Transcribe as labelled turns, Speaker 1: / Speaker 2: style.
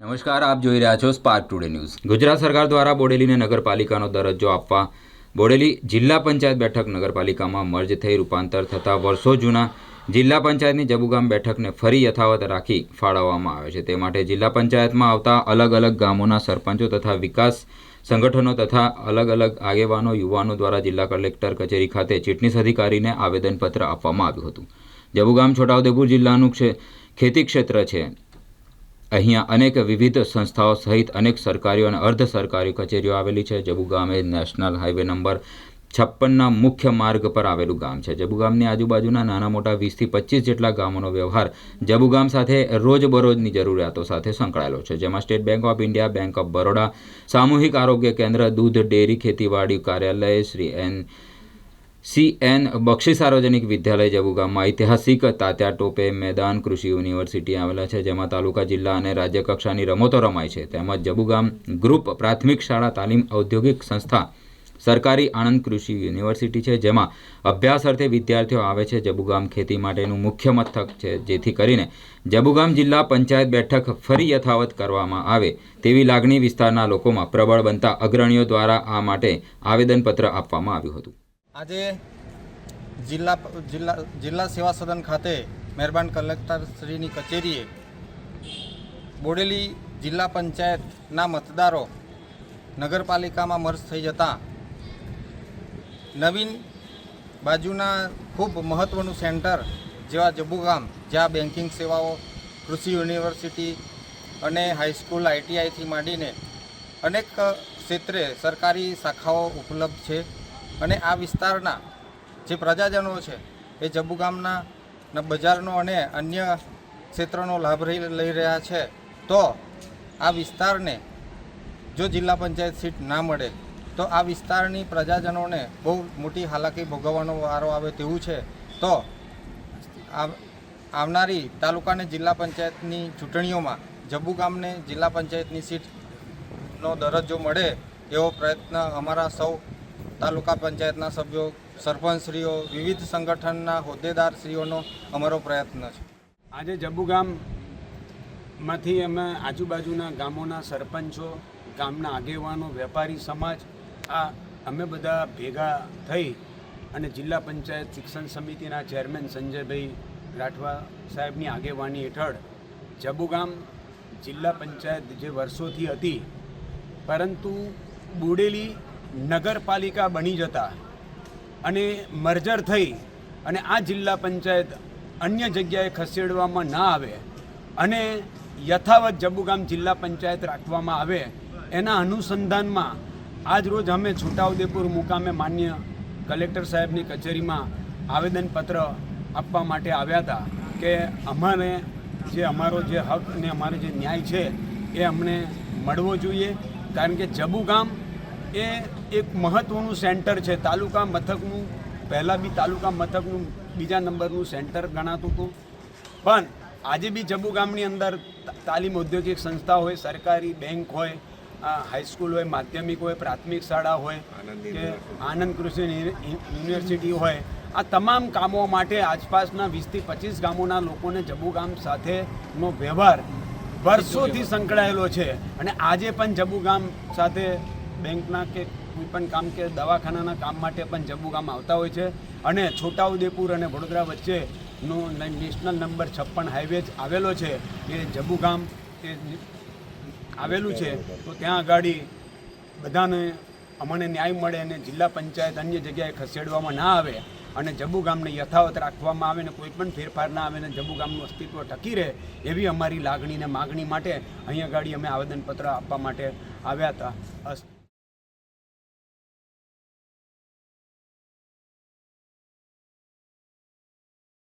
Speaker 1: નમસ્કાર, આપ જોઈ રહ્યા છો સ્પાર્ક ટુડે ન્યૂઝ ગુજરાત સરકાર દ્વારા બોડેલીને નગરપાલિકાનો દરજ્જો આપવા બોડેલી જિલ્લા પંચાયત બેઠક નગરપાલિકામાં મર્જ થઈ રૂપાંતર થતાં વર્ષો જૂના જિલ્લા પંચાયતની જબુગામ બેઠકને ફરી યથાવત રાખી ફાળવવામાં આવે છે. તે માટે જિલ્લા પંચાયતમાં આવતા અલગ અલગ ગામોના સરપંચો તથા વિકાસ સંગઠનો તથા અલગ અલગ આગેવાનો, યુવાનો દ્વારા જિલ્લા કલેક્ટર કચેરી ખાતે ચીટણીસ અધિકારીને આવેદનપત્ર આપવામાં આવ્યું હતું. જબુગામ છોટાઉદેપુર જિલ્લાનું ખેતી ક્ષેત્ર છે. અહીંયા અનેક વિવિધ સંસ્થાઓ સહિત અનેક સરકારી અને અર્ધ સરકારી કચેરીઓ આવેલી છે. જબુગામ એ નેશનલ હાઈવે નંબર છપ્પનના મુખ્ય માર્ગ પર આવેલું ગામ છે. જબુગામની આજુબાજુના નાના મોટા વીસથી પચીસ જેટલા ગામોનો વ્યવહાર જબુગામ સાથે રોજબરોજની જરૂરિયાતો સાથે સંકળાયેલો છે. જેમાં State Bank of India, Bank of Baroda, સામૂહિક આરોગ્ય કેન્દ્ર, દૂધ, ડેરી, ખેતીવાડી કાર્યાલય, Shri N C N Bakshi સાર્વજનિક વિદ્યાલય જબુગામમાં ઐતિહાસિક તાત્યા ટોપે મેદાન કૃષિ યુનિવર્સિટી આવેલા છે, જેમાં તાલુકા, જિલ્લા અને રાજ્ય કક્ષાની રમતો રમાય છે. તેમજ જબુગામ ગ્રુપ પ્રાથમિક શાળા તાલીમ ઔદ્યોગિક સંસ્થા સરકારી આણંદ કૃષિ યુનિવર્સિટી છે, જેમાં અભ્યાસ અર્થે વિદ્યાર્થીઓ આવે છે. જબુગામ ખેતી માટેનું મુખ્ય મથક છે, જેથી કરીને જબુગામ જિલ્લા પંચાયત બેઠક ફરી યથાવત કરવામાં આવે તેવી લાગણી વિસ્તારના લોકોમાં પ્રબળ બનતા અગ્રણીઓ દ્વારા આ માટે આવેદનપત્ર આપવામાં આવ્યું હતું.
Speaker 2: આજે જિલ્લા જિલ્લા જિલ્લા સેવા સદન ખાતે મહેરબાન કલેક્ટર શ્રીની કચેરીએ બોડેલી જિલ્લા પંચાયતના મતદારો નગરપાલિકામાં મર્જ થઈ જતા નવીન બાજુના ખૂબ મહત્ત્વનું સેન્ટર જેવા જબુગામ, જ્યાં બેન્કિંગ સેવાઓ, કૃષિ યુનિવર્સિટી અને હાઈસ્કૂલ આઈટીઆઈથી માંડીને અનેક ક્ષેત્રે સરકારી શાખાઓ ઉપલબ્ધ છે. અને આ વિસ્તારના જે પ્રજાજનો છે, એ જબ્બુ ગામના બજારનો અને અન્ય ક્ષેત્રનો લાભ લઈ રહ્યા છે. તો આ વિસ્તારને જો જિલ્લા પંચાયત સીટ ના મળે, તો આ વિસ્તારની પ્રજાજનોને બહુ મોટી હાલાકી ભોગવવાનો વારો આવે તેવું છે. તો આવનારી તાલુકાને જિલ્લા પંચાયતની ચૂંટણીઓમાં જબ્બુ ગામને જિલ્લા પંચાયતની સીટનો દરજ્જો મળે એવો પ્રયત્ન અમારા સૌ તાલુકા પંચાયતના સભ્યો, સરપંચશ્રીઓ, વિવિધ સંગઠનના હોદ્દેદારશ્રીઓનો અમારો પ્રયત્ન છે.
Speaker 3: આજે જબુગામમાંથી અમે આજુબાજુના ગામોના સરપંચો, ગામના આગેવાનો, વેપારી સમાજ, આ અમે બધા ભેગા થઈ અને જિલ્લા પંચાયત શિક્ષણ સમિતિના ચેરમેન સંજયભાઈ રાઠવા સાહેબની આગેવાની હેઠળ જબુગામ જિલ્લા પંચાયત જે વર્ષોથી હતી, પરંતુ બુડેલી નગરપાલિકા બની જતા અને મર્જર થઈ અને આ જિલ્લા પંચાયત અન્ય જગ્યાએ ખસેડવામાં ના આવે અને યથાવત જબુગામ જિલ્લા પંચાયત રાખવામાં આવે એના અનુસંધાનમાં આજ રોજ અમે છોટાઉદેપુર મુકામે માન્ય કલેક્ટર સાહેબની કચેરીમાં આવેદનપત્ર આપવા માટે આવ્યા હતા કે અમારે જે અમારો જે હક અને અમારો જે ન્યાય છે એ અમને મળવો જોઈએ. કારણ કે જબુગામ એ એક મહત્ત્વનું સેન્ટર છે. તાલુકા મથકનું પહેલાં બી તાલુકા મથકનું બીજા નંબરનું સેન્ટર ગણાતું હતું. પણ આજે બી જબુ ગામની અંદર તાલીમ ઔદ્યોગિક સંસ્થા હોય સરકારી બેંક હોય હાઈસ્કૂલ હોય માધ્યમિક હોય પ્રાથમિક શાળા હોય કે આનંદ કૃષિ યુનિવર્સિટી હોય આ તમામ કામો માટે આસપાસના વીસથી પચીસ ગામોના લોકોને જબુ ગામ સાથેનો વ્યવહાર વર્ષોથી સંકળાયેલો છે. અને આજે પણ જબુ ગામ સાથે બેંકના કે કોઈ પણ કામ કે દવાખાનાના કામ માટે પણ જબુ ગામ આવતા હોય છે. અને છોટાઉદેપુર અને વડોદરા વચ્ચેનો નેશનલ નંબર છપ્પન હાઈવે જ આવેલો છે. એ જબુ ગામ એ આવેલું છે. તો ત્યાં આગળ બધાને અમને ન્યાય મળે અને જિલ્લા પંચાયત અન્ય જગ્યાએ ખસેડવામાં ના આવે અને જબુ ગામને યથાવત રાખવામાં આવે ને કોઈ પણ ફેરફાર ના આવે ને જબુ ગામનું અસ્તિત્વ ટકી રહે એવી અમારી લાગણી ને માગણી માટે અહીંયા ગાડી અમે આવેદનપત્ર આપવા માટે આવ્યા હતા.